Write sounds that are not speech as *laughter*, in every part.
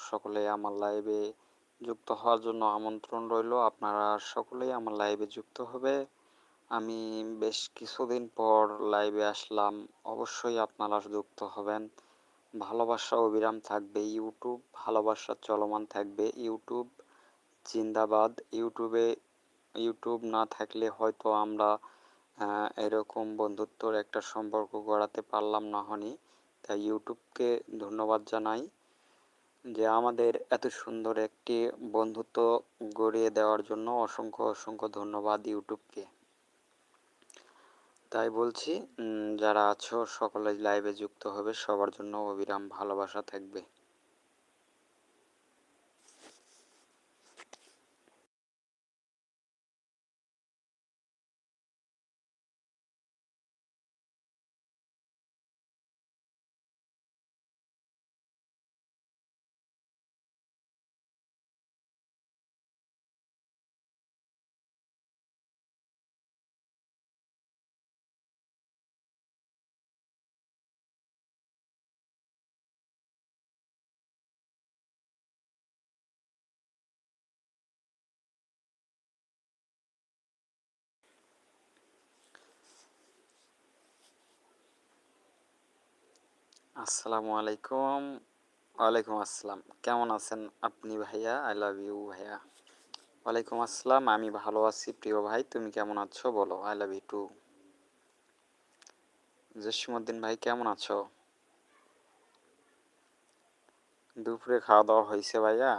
সকলে আমার লাইভে যুক্ত হওয়ার জন্য আমন্ত্রণ রইল। আপনারা সকলেই আমার লাইভে যুক্ত হবে। আমি বেশ কিছুদিন পর লাইভে আসলাম। অবশ্যই আপনারা যুক্ত হবেন। ভালোবাসা অবিরাম থাকবে ইউটিউব, ভালোবাসা চলমান থাকবে ইউটিউব। জিন্দাবাদ। ইউটিউবে ইউটিউব না থাকলে হয়তো আমরা এরকম বন্ধুত্বর একটা সম্পর্ক গড়াতে পারলাম না হনি। তাই ইউটিউবকে ধন্যবাদ জানাই। যে আমাদের এত সুন্দর একটি বন্ধুত্ব গড়িয়ে দেওয়ার জন্য অসংখ্য অসংখ্য ধন্যবাদ ইউটিউবকে। তাই বলছি যারা আছো, সকলে লাইভে যুক্ত হবে, সবার জন্য অবিরাম ভালোবাসা থাকবে। আসসালামু আলাইকুম। ওয়ালাইকুম আসসালাম। কেমন আছেন আপনি ভাইয়া? আই লাভ ইউ ভাইয়া। ওয়ালাইকুম আসসালাম। আমি ভালো আছি, প্রিয় ভাই। তুমি কেমন আছো? বলো I love you too Jasimuddin ভাই, কেমন আছো? দুপুরে খাওয়া দাওয়া হয়েছে ভাইয়া?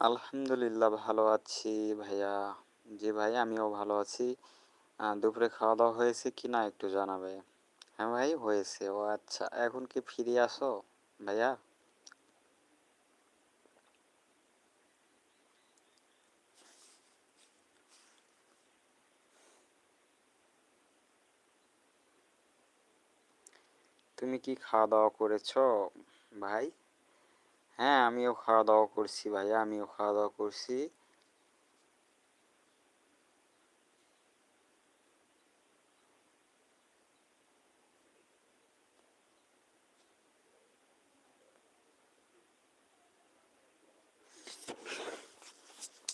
আলহামদুলিল্লাহ ভালো আছি ভাইয়া। জি ভাই, আমিও ভালো আছি। দুপুরে খাওয়া দাওয়া হয়েছে কি না একটু জানাবে হ্যাঁ ভাই, হয়েছে। ও আচ্ছা এখন কি ফিরে আসো ভাইয়া? তুমি কি খাওয়া দাওয়া করেছ ভাই? হ্যাঁ আমিও খাওয়া দাওয়া করছি ভাইয়া, আমিও খাওয়া দাওয়া করছি।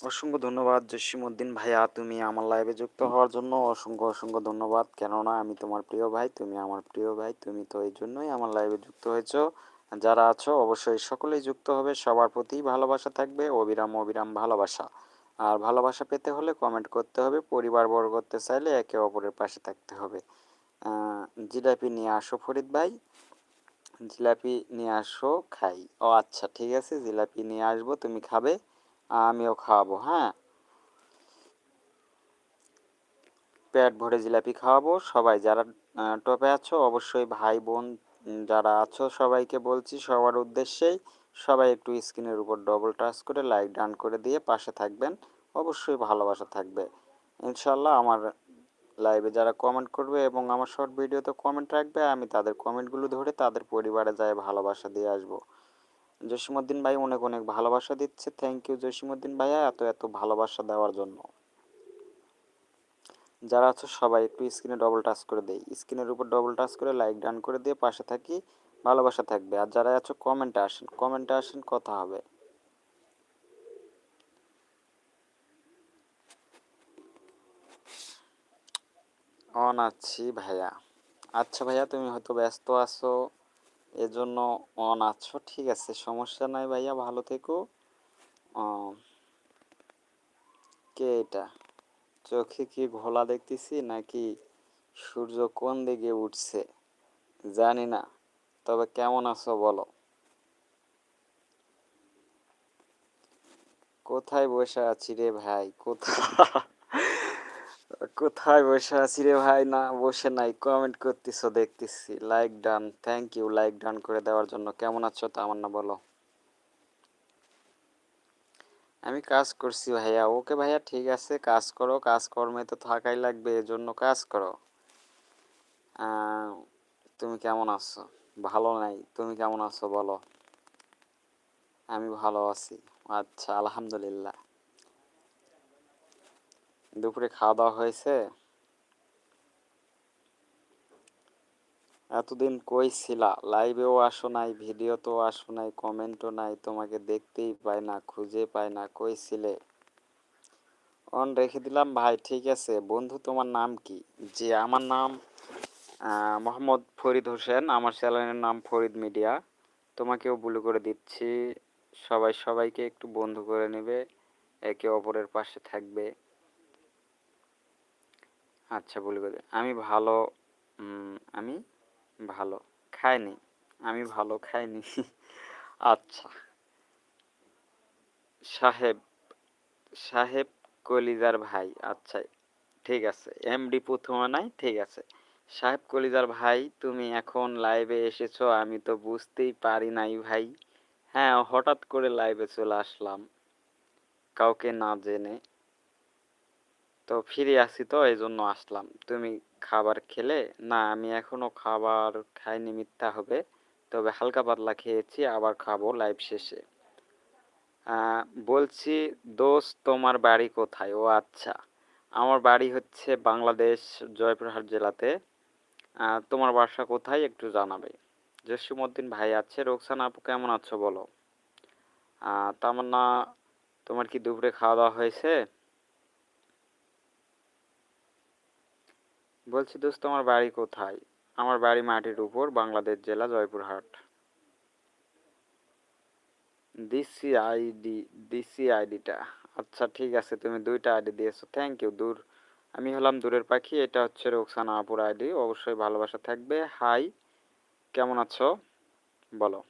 অসংখ্য ধন্যবাদ জসিমুদ্দিন ভাইয়া, তুমি আমার লাইভে যুক্ত হওয়ার জন্য অসংখ্য অসংখ্য ধন্যবাদ। কেননা, আমি তোমার প্রিয় ভাই, তুমি আমার প্রিয় ভাই, তুমি তো এই জন্যই আমার লাইভে যুক্ত হয়েছো। যারা আছো অবশ্যই সকলেই যুক্ত হবে। সবার প্রতি ভালোবাসা থাকবে, অবিরাম অবিরাম ভালোবাসা। আর ভালোবাসা পেতে হলে কমেন্ট করতে হবে পরিবার বড় করতে চাইলে একে অপরের পাশে থাকতে হবে। জিলাপি নিয়ে আসো ফরিদ ভাই। জিলাপি নিয়ে আসো, খাই। ও আচ্ছা ঠিক আছে, জিলাপি নিয়ে আসব, তুমি খাবে, আমিও খাওয়াবো হ্যাঁ? পেট ভরে জিলাপি খাওয়াবো। সবাই যারা টপে আছো অবশ্যই ভাই, বোন যারা আছো সবাইকে বলছি সবার উদ্দেশ্যেই সবাই একটু স্ক্রিনের উপর ডবল টাচ করে লাইক ডান করে দিয়ে পাশে থাকবেন। অবশ্যই ভালোবাসা থাকবে। ইনশাল্লাহ আমার লাইভে যারা কমেন্ট করবে এবং আমার শর্ট ভিডিওতে কমেন্ট রাখবে, আমি তাদের কমেন্টগুলো ধরে তাদের পরিবারে যায় ভালোবাসা দিয়ে আসব। জসিমুদ্দিন ভাই অনেক অনেক ভালোবাসা দিচ্ছে। থ্যাংক ইউ জসিমুদ্দিন ভাইয়া এত এত ভালোবাসা দেওয়ার জন্য। যারা আছো সবাই একটু স্ক্রিনে ডবল টাচ করে দেই। স্ক্রিনের উপর ডবল টাচ করে লাইক ডান করে দিয়ে পাশে থাকি, ভালোবাসা থাকবে। আর যারা আছো কমেন্টে আসেন কমেন্টে আসেন কথা হবে। অন আছি ভাইয়া। আচ্ছা ভাইয়া, তুমি হয়তো ব্যস্ত আছো, এজন্য অন আছো। ঠিক আছে, সমস্যা নাই ভাইয়া, ভালো থেকো। কে এটা? চোখে কি ঘোলা দেখতেছি নাকি সূর্য কোন দিকে উঠছে? জানি না, তবে কেমন আছো বলো। কোথায় বসে আছি রে ভাই? কোথায় কোথায় বসে আছি রে ভাই? না, বসে নাই কমেন্ট করতেছো, দেখতেছি। Like done thank you like done করে দেওয়ার জন্য। কেমন আছো তা আমার না বলো। আমি কাজ করছি ভাইয়া। ওকে ভাইয়া ঠিক আছে, কাজ করো, কাজকর্মে তো থাকাই লাগবে, এজন্য কাজ করো। তুমি কেমন আছো? ভালো নাই, তুমি কেমন আছো বলো? আমি ভালো আছি। আচ্ছা আলহামদুলিল্লাহ। দুপুরে খাওয়া দাওয়া হয়েছে? এতদিন কই ছিলা লাইভেও আসো নাই ভিডিওতেও আসো নাই কমেন্টও নাই, তোমাকে দেখতেই পাই না, খুঁজে পাই না কই ছিলে অন, রেখে দিলাম ভাই, ঠিক আছে। বন্ধু, তোমার নাম কি? জি, আমার নাম মোহাম্মদ ফরিদ হোসেন, আমার চ্যানেলের নাম ফরিদ মিডিয়া। তোমাকেও বলে করে দিচ্ছি। সবাই সবাইকে একটু বন্ধু করে নেবে, একে অপরের পাশে থাকবে। আচ্ছা বলে করে, আমি ভালো আমি ভালো খাইনি আমি ভালো খাইনি *laughs* আচ্ছা। সাহেব সাহেব কলিজার ভাই আচ্ছা ঠিক আছে। এমডি প্রথমে নাই, ঠিক আছে। সাহেব কলিজার ভাই, তুমি এখন লাইভে এসেছ, আমি তো বুঝতেই পারি নাই ভাই। হ্যাঁ হঠাৎ করে লাইভে চলে আসলাম। কাউকে না জেনে। তো ফিরে আসি তো এই জন্য আসলাম। তুমি খাবার খেলে? না, আমি এখনও খাবার খাইনি, মিথ্যা হবে। তবে হালকা পাতলা খেয়েছি, আবার খাব লাইভ শেষে। বলছি, দোস্ত, তোমার বাড়ি কোথায়? ও আচ্ছা। আমার বাড়ি হচ্ছে বাংলাদেশ, জয়পুরহাট জেলাতে। তোমার বাসা কোথায়? একটু জানাবে। জসিমউদ্দিন ভাই আছে। রোকসানা আপু, কেমন আছো বলো? তামান্না, তোমার কি দুপুরে খাওয়া দাওয়া হয়েছে? বলছি, দোস্ত আমার বাড়ি কোথায়? আমার বাড়ি মাটির উপর, বাংলাদেশ জেলা, জয়পুরহাট। দিসি আইডি দিসি আইডিটা আচ্ছা ঠিক আছে, তুমি দুইটা আইডি দিয়েছ। থ্যাংক ইউ দূর। আমি হলাম দূরের পাখি, এটা হচ্ছে রোকসানা আপুর আইডি অবশ্যই ভালোবাসা থাকবে। হাই কেমন আছো? বলো।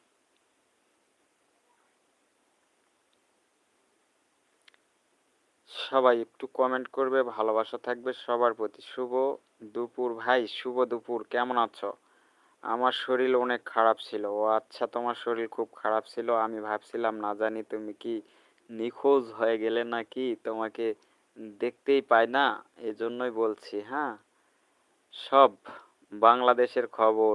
সবাই একটু কমেন্ট করবে, ভালোবাসা থাকবে সবার প্রতি। শুভ দুপুর ভাই, শুভ দুপুর, কেমন আছো? আমার শরীর অনেক খারাপ ছিল। ও আচ্ছা তোমার শরীর খুব খারাপ ছিল, আমি ভাবছিলাম না জানি তুমি কি নিখোঁজ হয়ে গেলে নাকি তোমাকে দেখতেই পাই না, এজন্যই বলছি হ্যাঁ? সব বাংলাদেশের খবর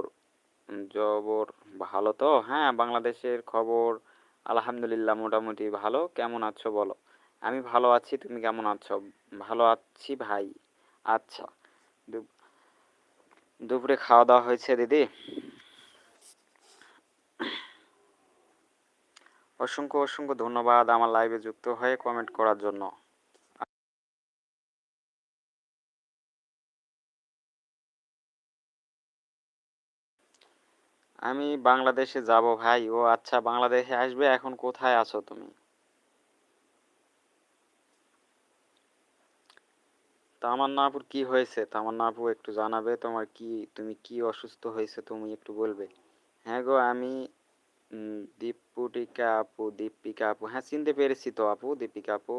জবর ভালো তো? হ্যাঁ বাংলাদেশের খবর, আলহামদুলিল্লাহ মোটামুটি ভালো, কেমন আছো বলো? আমি ভালো আছি, তুমি কেমন আছো? ভালো আছি ভাই। আচ্ছা দুপুরে খাওয়া দাওয়া হয়েছে দিদি? অসংখ্য অসংখ্য ধন্যবাদ আমার লাইভে যুক্ত হয়ে কমেন্ট করার জন্য। আমি বাংলাদেশে যাব ভাই। ও আচ্ছা বাংলাদেশে আসবে? এখন কোথায় আছো তুমি? তামান্না আপুর কি হয়েছে? তামান্না আপু একটু জানাবে তোমার কি, তুমি কি অসুস্থ হয়েছে তুমি একটু বলবে। হ্যাঁ গো, আমি দীপুটিকা আপু দীপিকা আপু হ্যাঁ চিনতে পেরেছি তো আপু দীপিকা আপু।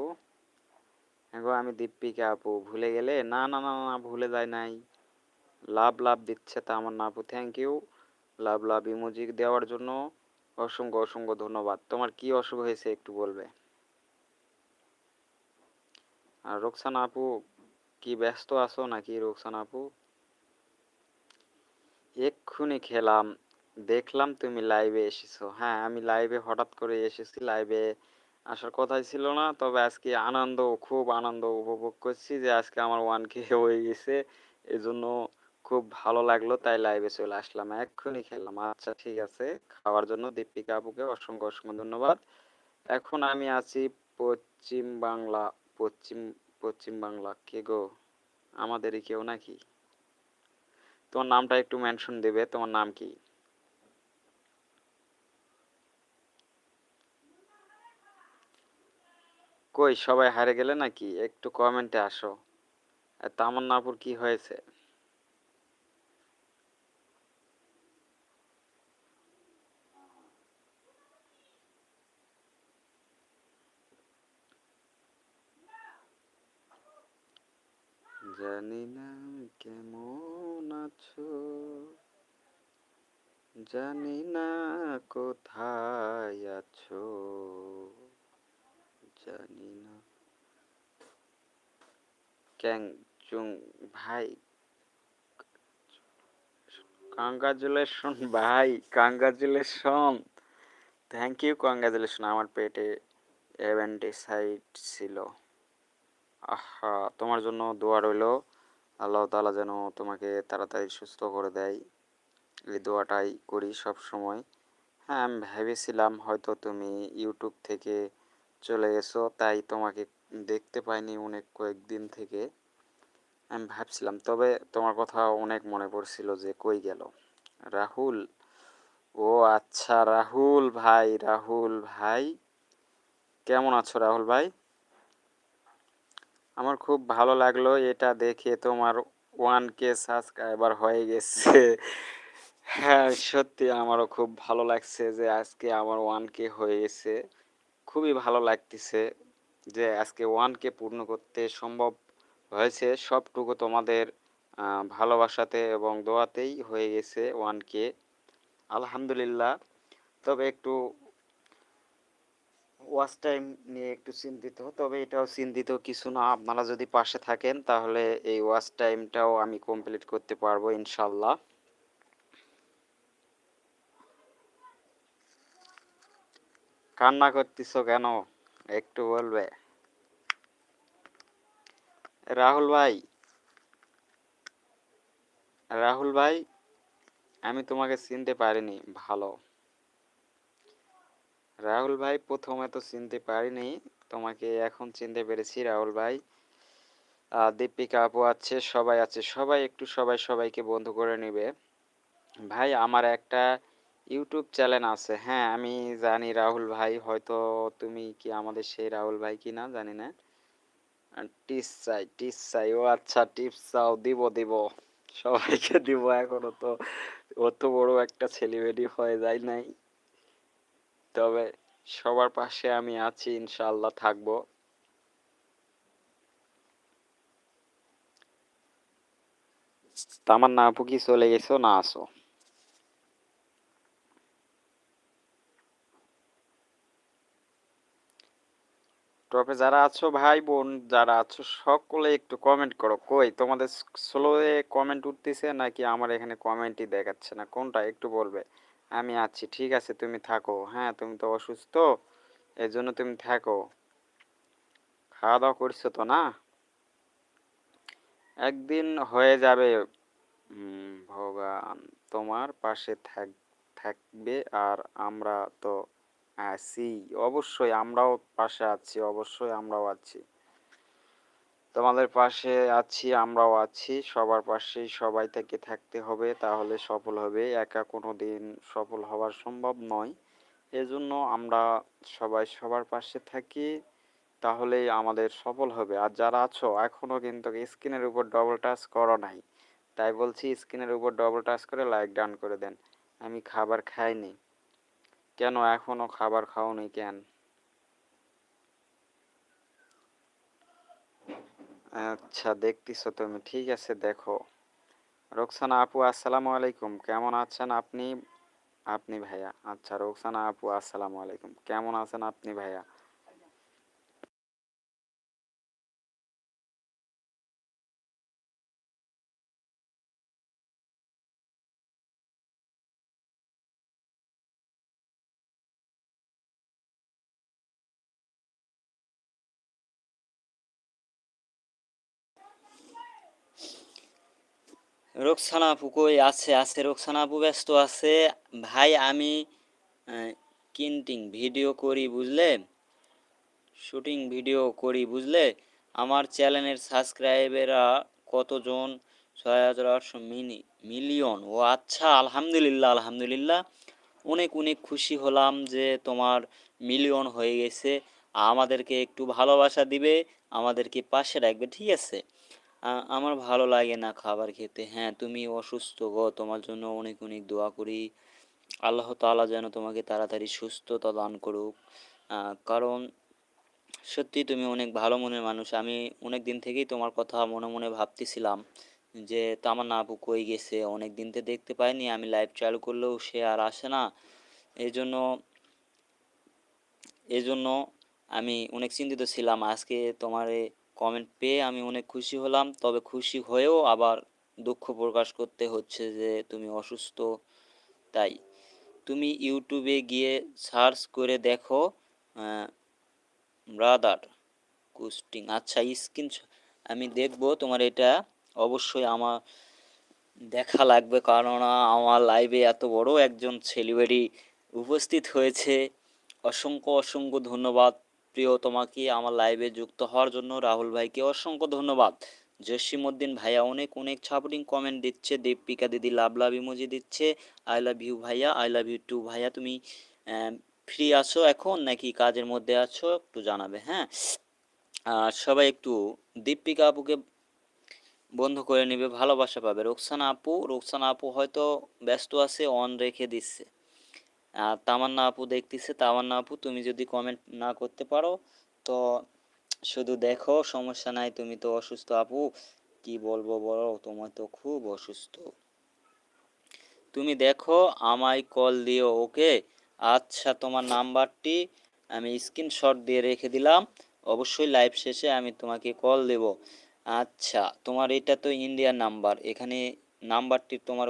হ্যাঁ গো, আমি দীপিকা আপু, ভুলে গেলে? না না না না, ভুলে যায় নাই। লাভ লাভ দিচ্ছে তা তামান্না আপু thank you love love emoji দেওয়ার জন্য অসংখ্য অসংখ্য ধন্যবাদ। তোমার কি অসুখ হয়েছে একটু বলবে। আর রোকসানা আপু কি ব্যস্ত আছো নাকি রোকসানা আপু? এক্ষুনি খেলাম। দেখলাম তুমি লাইভে এসেছ। হ্যাঁ আমি লাইভে হঠাৎ করে এসেছি। লাইভে আসার কথাই ছিল না, তবে আজকে আনন্দ, খুব আনন্দ উপভোগ করছি যে আজকে আমার ওয়ান কে হয়ে গেছে। এজন্য খুব ভালো লাগল, তাই লাইভে চলে আসলাম। এক্ষুনি খেললাম আচ্ছা ঠিক আছে। খাওয়ার জন্য দীপিকা আপুকে অসংখ্য অসংখ্য ধন্যবাদ। এখন আমি আছি পশ্চিম বাংলা, পশ্চিম পশ্চিম বাংলা। কে গো? আমাদেরই কেউ নাকি? তোমার নামটা একটু মেনশন দেবে, তোমার নাম কি? কই, সবাই হারে গেলে নাকি? একটু কমেন্টে আসো। তামান্নাপুর কি হয়েছে? জানি না কেমন আছো, জানি না কোথায় আছো, জানি না। ক্যাং চুং ভাই, কংগ্রাচুলেশন ভাই, কংগ্রাচুলেশন। Thank you congratulation. আমার পেটে অ্যাভেন্টিসাইড ছিল। আহা, তোমার জন্য দোয়া রইল। আল্লাহ তাআলা যেন তোমাকে তাড়াতাড়ি সুস্থ করে দেয়। এই দোয়াটাই করি সব সময় হ্যাঁ আমি ভেবেছিলাম হয়তো তুমি ইউটিউব থেকে চলে গেছো তাই তোমাকে দেখতে পাইনি অনেক কয়েকদিন থেকে। আমি ভাবছিলাম, তবে তোমার কথা অনেক মনে পড়ছিল যে কই গেল। রাহুল? ও আচ্ছা রাহুল ভাই রাহুল ভাই। কেমন আছো রাহুল ভাই? আমার খুব ভালো লাগল এটা দেখে তোমার ওয়ান কে সাবস্ক্রাইবার হয়ে গেছে। হ্যাঁ সত্যি আমারও খুব ভালো লাগছে যে আজকে আমার ওয়ান কে হয়ে গেছে। খুবই ভালো লাগতেছে যে আজকে ওয়ান কে পূর্ণ করতে সম্ভব হয়েছে। সবটুকু তোমাদের ভালোবাসাতে এবং দোয়াতেই হয়ে গেছে ওয়ান কে আলহামদুলিল্লাহ। তবে একটু ওয়াচ টাইম নিয়ে একটু চিন্তিত, তবে এটাও চিন্তিত কিছু না। আপনারা যদি পাশে থাকেন, তাহলে এই ওয়াচ টাইমটাও আমি কমপ্লিট করতে পারব ইনশাল্লাহ। কান্না করতেছ কেন? একটু বলবে। রাহুল ভাই। রাহুল ভাই, আমি তোমাকে চিনতে পারিনি। ভালো। রাহুল ভাই, প্রথমে তো চিনতে পারিনি। তোমাকে এখন চিনতে পেরেছি। রাহুল ভাই দীপিকা আপু আছে, সবাই আছে। সবাই একটু সবাই সবাইকে বন্ধু করে নেবে। ভাই, আমার একটা ইউটিউব চ্যানেল আছে। হ্যাঁ আমি জানি রাহুল ভাই। হয়তো তুমি কি আমাদের সেই রাহুল ভাই কি না জানি না। টিপস চাই টিপস চাই। ও আচ্ছা টিপস চাও, দিব দিব। সবাইকে দিব এখনও তো। অত বড় একটা সেলিব্রিটি হয়ে যায় নাই। তবে সবার পাশে আমি আছি ইনশাল্লাহ থাকব। তামান্না আপু কি চলে গেছো? না, আসো। টপে যারা আছো, ভাই বোন যারা আছো, সকলে একটু কমেন্ট করো। কই, তোমাদের স্লোয়ে কমেন্ট উঠতেছে নাকি আমার এখানে কমেন্টই দেখাচ্ছে না? কোনটা? একটু বলবে। আমি আছি, ঠিক আছে, তুমি থাকো। হ্যাঁ তুমি তো অসুস্থ এর জন্য তুমি থাকো। খাওয়া দাওয়া করছ তো না? একদিন হয়ে যাবে। ভগবান তোমার পাশে থাক, থাকবে আর আমরা তো আছি। অবশ্যই আমরাও পাশে আছি, অবশ্যই আমরাও আছি। তোমাদের পাশে আছি, আমরাও আছি। সবার পাশেই সবাই থেকে থাকতে হবে, তাহলে সফল হবে। একা কোনো দিন সফল হওয়ার সম্ভব নয়। এজন্য আমরা সবাই সবার পাশে থাকি, তাহলেই আমাদের সফল হবে। আর যারা আছো এখনও কিন্তু স্ক্রিনের উপর ডবল টাচ করো নাই। তাই বলছি, স্ক্রিনের উপর ডবল টাচ করে লাইক ডান করে দেন। আমি খাবার খাইনি। কেন এখনও খাবার খাওনি কেন? আচ্ছা দেখতেছো তুমি। ঠিক আছে, দেখো। রোকসানা আপু, আসসালামু আলাইকুম। কেমন আছেন আপনি? আপনি ভাইয়া। আচ্ছা রোকসানা আপু, আসসালামু আলাইকুম। কেমন আছেন আপনি ভাইয়া? রোকসানা আপু কই আছে আছে রোকসানা আপু ব্যস্ত আছে। ভাই, আমি কিন্টিং ভিডিও করি বুঝলে? শুটিং ভিডিও করি বুঝলে? আমার চ্যানেলের সাবস্ক্রাইবেরা কতজন? ছয় হাজার আটশো মিনি, মিলিয়ন। ও আচ্ছা আলহামদুলিল্লাহ আলহামদুলিল্লাহ। অনেক অনেক খুশি হলাম যে তোমার মিলিয়ন হয়ে গেছে। আমাদেরকে একটু ভালোবাসা দিবে, আমাদেরকে পাশে রাখবে, ঠিক আছে? আমার ভালো লাগে না খাবার খেতে। হ্যাঁ তুমি অসুস্থ গো, তোমার জন্য অনেক অনেক দোয়া করি। আল্লাহ তাআলা যেন তোমাকে তাড়াতাড়ি সুস্থতা দান করুক। কারণ সত্যি তুমি অনেক ভালো মনের মানুষ। আমি অনেক দিন থেকেই তোমার কথা মনে মনে ভাবতেছিলাম যে, তামান্না আপু কই গেছে? অনেক দিন দেখতে পাইনি, আমি লাইভ চালু করলেও সে আর আসে না। এই জন্য এই জন্য আমি অনেক চিন্তিত ছিলাম। আজকে তোমার কমেন্ট পেয়ে আমি অনেক খুশি হলাম। তবে খুশি হয়েও আবার দুঃখ প্রকাশ করতে হচ্ছে যে, তুমি অসুস্থ। তাই তুমি ইউটিউবে গিয়ে সার্চ করে দেখো ব্রাদার কুস্টিং আচ্ছা স্ক্রিন আমি দেখব, তোমার এটা অবশ্যই আমার দেখা লাগবে। কারণ আমার লাইভে এত বড় একজন সেলিব্রিটি উপস্থিত হয়েছে। অসংখ্য অসংখ্য ধন্যবাদ। প্রিয়, তোমাকে আমার লাইভে যুক্ত হওয়ার জন্য রাহুল ভাইকে অসংখ্য ধন্যবাদ। জসিমউদ্দিন ভাইয়া অনেক অনেক সাপোর্টিং কমেন্ট দিচ্ছে, দীপিকা দিদি লাভ লাভ ইমোজি দিচ্ছে আই লাভ ইউ ভাইয়া আই লাভ ইউ টু ভাইয়া, তুমি ফ্রি আছো এখন নাকি কাজের মধ্যে আছো একটু জানাবে হ্যাঁ? আর সবাই একটু দীপিকা আপুকে বন্ধ করে নেবে, ভালোবাসা পাবে। রোকসানা আপু রোকসানা আপু হয়তো ব্যস্ত আছে অন রেখে দিচ্ছে। আর তামান্না আপু দেখতেছে। তামান্না আপু, তুমি যদি কমেন্ট না করতে পারো, তো শুধু দেখো, সমস্যা নাই, তুমি তো অসুস্থ আপু। কি বলব বলো, তোমার তো খুব অসুস্থ। তুমি দেখো, আমায় কল দিও ওকে আচ্ছা তোমার নাম্বারটি আমি স্ক্রিনশট দিয়ে রেখে দিলাম। অবশ্যই লাইভ শেষে আমি তোমাকে কল দেব। আচ্ছা তোমার এটা তো ইন্ডিয়ান নাম্বার এখানে নাম্বারটি তোমার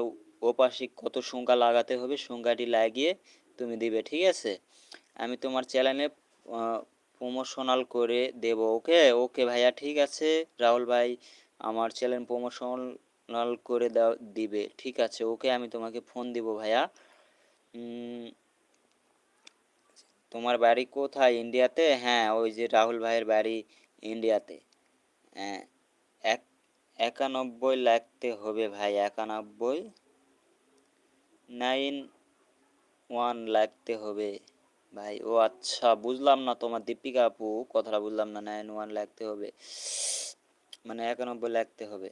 ওপাশে কত সংখ্যা লাগাতে হবে, সংখ্যাটি লাগিয়ে তুমি দিবে, ঠিক আছে? আমি তোমার চ্যানেলে প্রমোশনাল করে দেব, ওকে? ওকে ভাইয়া, ঠিক আছে? রাহুল ভাই আমার চ্যানেল প্রমোশনাল করে দাও, দিবে, ঠিক আছে? ওকে আমি তোমাকে ফোন দিব ভাইয়া। তোমার বাড়ি কোথায়? ইন্ডিয়াতে? হ্যাঁ ওই যে রাহুল ভাইয়ের বাড়ি ইন্ডিয়াতে। হ্যাঁ এক, একানব্বই লাগতে হবে ভাই, একানব্বই। নাইন ওয়ান লাগতে হবে। ভাই, ও আচ্ছা বুঝলাম না তোমার দীপিকা আপু, কথাটা বুঝলাম না, নাইন ওয়ান লাগতে হবে। মানে একানব্বই লাগতে হবে।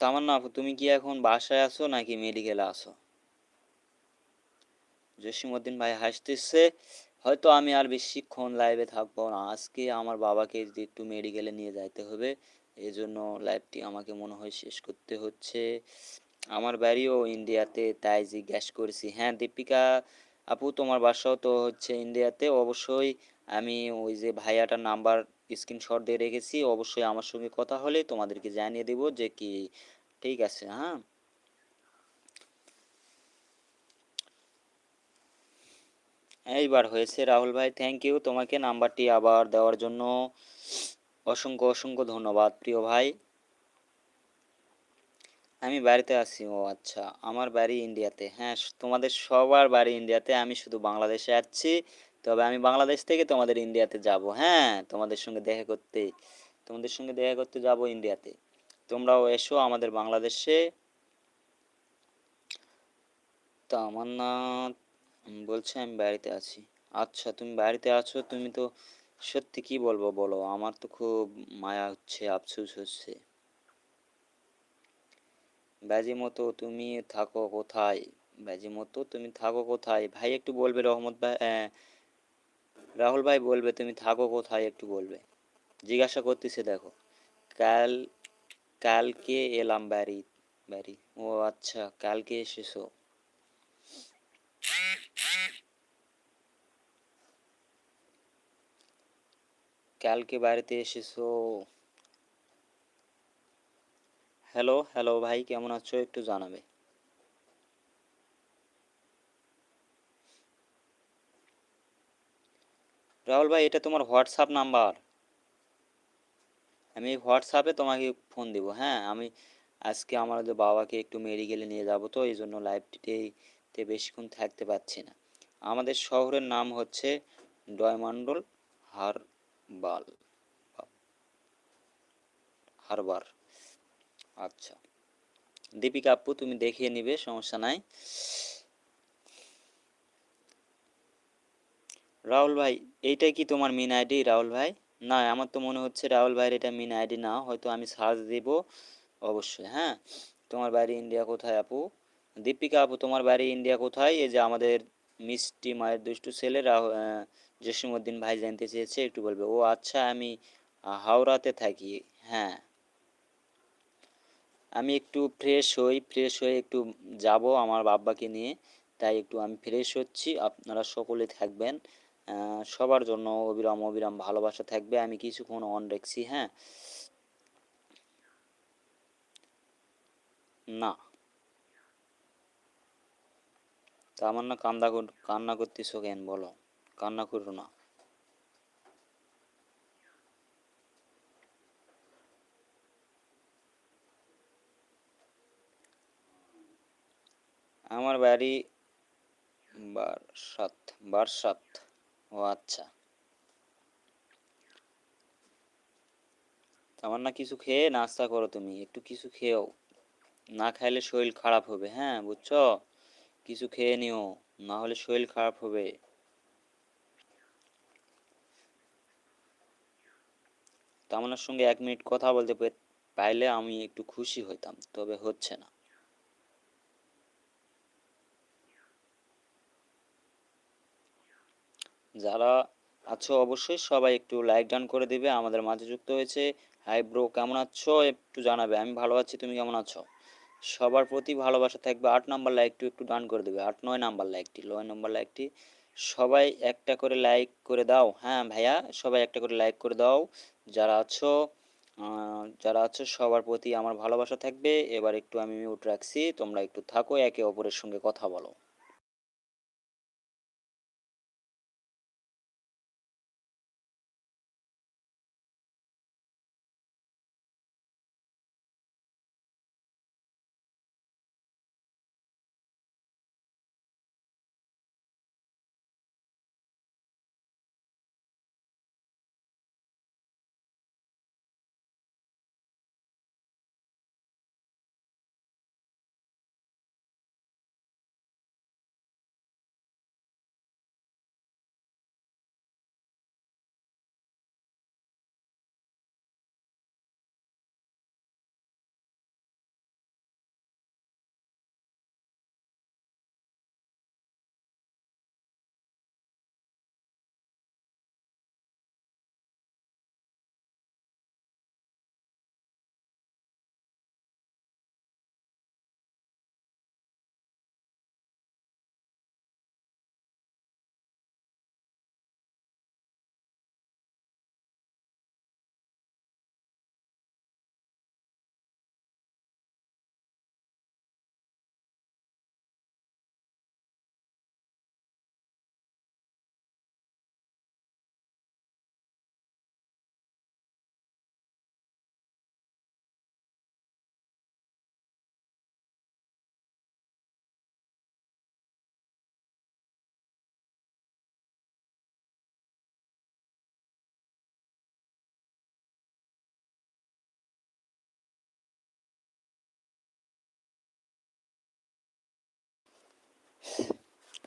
তামান্না আপু, তুমি কি এখন বাসায় আছো নাকি মেডিকেলে আছো? জসিমউদ্দিন ভাই হাসতেছে, হয়তো আমি আর বেশিক্ষণ লাইভে থাকব না। আজকে আমার বাবাকে একটু মেডিকেলে নিয়ে যাইতে হবে এই জন্য লাইভটি আমাকে মনে হয় শেষ করতে হচ্ছে। আমার বাড়িও ইন্ডিয়াতে, তাই জিজ্ঞেস করেছি। হ্যাঁ দীপিকা আপু, তোমার বাসাও তো হচ্ছে ইন্ডিয়াতে। অবশ্যই আমি ওই যে ভাইয়াটার নাম্বার স্ক্রিনশট দিয়ে রেখেছি। অবশ্যই আমার সঙ্গে কথা হলে তোমাদেরকে জানিয়ে দেব যে কি, ঠিক আছে হ্যাঁ? এইবার হয়েছে রাহুল ভাই থ্যাংক ইউ তোমাকে নাম্বারটি আবার দেওয়ার জন্য। অসংখ্য অসংখ্য ধন্যবাদ, প্রিয় ভাই। আমি বাড়িতে আছি, ও আচ্ছা আমার বাড়ি ইন্ডিয়াতে। হ্যাঁ তোমাদের সবার বাড়ি ইন্ডিয়াতে, আমি শুধু বাংলাদেশে আছি। তবে আমি বাংলাদেশ থেকে তোমাদের ইন্ডিয়াতে যাব হ্যাঁ তোমাদের সঙ্গে দেখা করতে, তোমাদের সঙ্গে দেখা করতে যাব ইন্ডিয়াতে। তোমরাও এসো আমাদের বাংলাদেশে। তামান্না বলছে আমি বাড়িতে আছি। আচ্ছা তুমি বাড়িতে আছো, তুমি তো সত্যি কি বলব বলো? আমার তো খুব মায়া হচ্ছে, আফসোস হচ্ছে। বাজি মতো তুমি থাকো কোথায়? বাজি মতো তুমি থাকো কোথায়? ভাই একটু বলবে, রহমত ভাই রাহুল ভাই বলবে, তুমি থাকো কোথায়? একটু বলবে। জিজ্ঞাসা করতেছে, দেখো। কাল, কালকে এলাম বাড়ি বাড়ি ও আচ্ছা কালকে এসেছ। কালকে বাড়িতে এসেছ। হ্যালো হ্যালো ভাই, কেমন আছো একটু জানাবে। রাহুল ভাই, এটা তোমার হোয়াটসঅ্যাপ নাম্বার? আমি হোয়াটসঅ্যাপে তোমাকে ফোন দিব হ্যাঁ? আমি আজকে আমাদের বাবাকে একটু মেডিকেলে নিয়ে যাব তো, এই জন্য লাইভটিতে বেশিক্ষণ থাকতে পারছি না। আমাদের শহরের নাম হচ্ছে ডয়মন্ডল হারবাল হারবার। আচ্ছা। দীপিকা আপু, তুমি দেখিয়ে নিবে, সমস্যা নাই। রাহুল ভাই এইটাই কি তোমার মিন আইডি রাহুল ভাই? না, আমার তো মনে হচ্ছে রাহুল ভাইয়ের এটা মিন আইডি না, হয়তো আমি সার্চ দিব। অবশ্যই হ্যাঁ। তোমার বাড়ি ইন্ডিয়া কোথায় আপু? দীপিকা আপু, তোমার বাড়ি ইন্ডিয়া কোথায়? এই যে আমাদের মিষ্টি মায়ের দুষ্টু ছেলে রাহুল জসিমউদ্দিন ভাই জানতে চেয়েছে, একটু বলবে। ও আচ্ছা আমি হাওড়াতে থাকি। হ্যাঁ। আমি একটু ফ্রেশ হই ফ্রেশ হয়ে একটু যাব আমার বাবাকে নিয়ে। তাই একটু আমি ফ্রেশ হচ্ছি। আপনারা সকলে থাকবেন। সবার জন্য অবিরাম অবিরাম ভালোবাসা থাকবে। আমি কিছুক্ষণ অন রাখছি হ্যাঁ। না। তা আমার না কান্দা কান্না করতেছো কেন, বলো? কান্না করো না। আমার বাড়ি বারসাত বারসাত। ও আচ্ছা। আমার না কিছু খেয়ে নাস্তা করো তুমি। একটু কিছু খেয়েও। না খাইলে শরীর খারাপ হবে হ্যাঁ বুঝছ? কিছু খেয়ে নিও, না হলে শরীর খারাপ হবে। তামান্নার সঙ্গে এক মিনিট কথা বলতে পাইলে আমি একটু খুশি হইতাম, তবে হচ্ছে না। যারা আছো অবশ্যই সবাই একটু লাইক ডান করে দিবে, আমাদের মাঝে যুক্ত হয়েছে। হাই ব্রো কেমন আছো? একটু জানাবে, আমি ভালো আছি, তুমি কেমন আছো? সবার প্রতি ভালোবাসা থাকবে। আট নাম্বার লাইকটি একটু ডান করে দেবে। আট নয় নাম্বার লাইকটি নয় নাম্বার লাইকটি সবাই একটা করে লাইক করে দাও। হ্যাঁ ভাইয়া, সবাই একটা করে লাইক করে দাও। যারা আছো যারা আছো সবার প্রতি আমার ভালোবাসা থাকবে। এবার একটু আমি মিউট রাখছি। তোমরা একটু থাকো, একে অপরের সঙ্গে কথা বলো।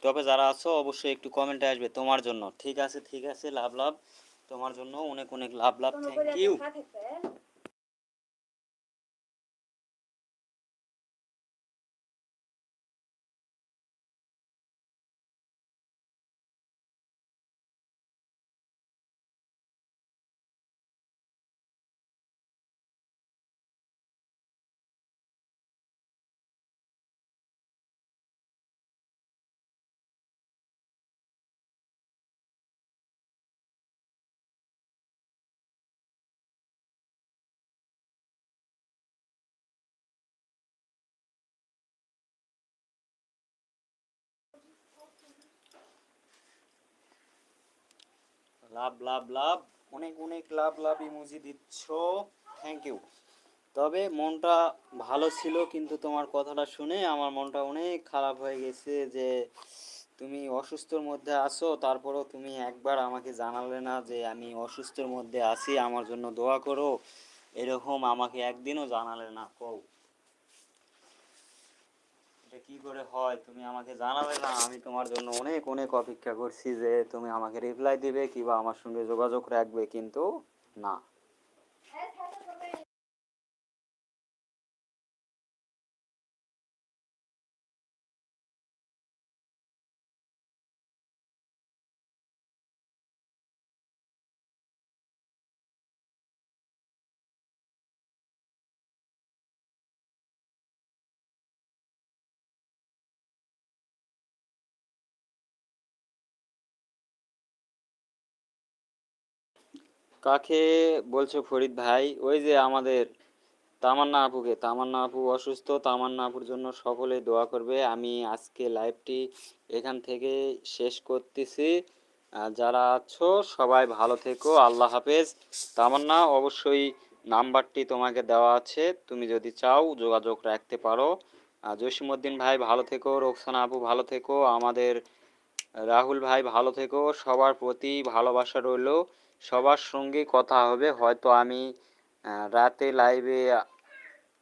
তবে যারা আছো অবশ্যই একটু কমেন্টে আসবে তোমার জন্য। ঠিক আছে ঠিক আছে লাভ লাভ তোমার জন্য অনেক অনেক love love thank you love love love. অনেক অনেক লাভ লাভ ইমোজি দিচ্ছ। থ্যাংক ইউ তবে মনটা ভালো ছিল কিন্তু তোমার কথাটা শুনে আমার মনটা অনেক খারাপ হয়ে গেছে যে তুমি অসুস্থর মধ্যে আছো, তারপরেও তুমি একবার আমাকে জানালে না যে আমি অসুস্থর মধ্যে আছি, আমার জন্য দোয়া করো। এরকম আমাকে একদিনও জানালে না। কও। কি করে হয়, তুমি আমাকে জানাবে না। আমি তোমার জন্য অনেক অনেক অপেক্ষা করছি যে তুমি আমাকে রিপ্লাই দিবে কিংবা আমার সঙ্গে যোগাযোগ রাখবে, কিন্তু না। কাকে বলছো ফরিদ ভাই? ওই যে আমাদের তামান্না আপুকে। তামান্না আপু অসুস্থ, তামান্না আপুর জন্য সকলে দোয়া করবে। আমি আজকে লাইভটি এখান থেকে শেষ করতেছি। যারা আছো, সবাই ভালো থেকো। আল্লাহ হাফেজ। তামান্না, অবশ্যই নাম্বারটি তোমাকে দেওয়া আছে। তুমি যদি চাও, যোগাযোগ রাখতে পারো। আর জসিমউদ্দিন ভাই, ভালো থেকো। রোকসানা আপু, ভালো থেকো। আমাদের রাহুল ভাই, ভালো থেকো। সবার প্রতি ভালোবাসা রইল। সবার সঙ্গে কথা হবে। হয়তো আমি রাতে লাইভে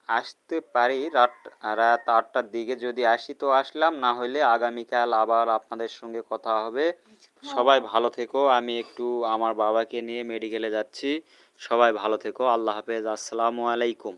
আসতে পারি। রাত রাত আটটার দিকে যদি আসি তো আসলাম। না হলে আগামীকাল আবার আপনাদের সঙ্গে কথা হবে। সবাই ভালো থেকো। আমি একটু আমার বাবাকে নিয়ে মেডিকেলে যাচ্ছি। সবাই ভালো থেকো। আল্লাহ হাফেজ। আসসালামু আলাইকুম।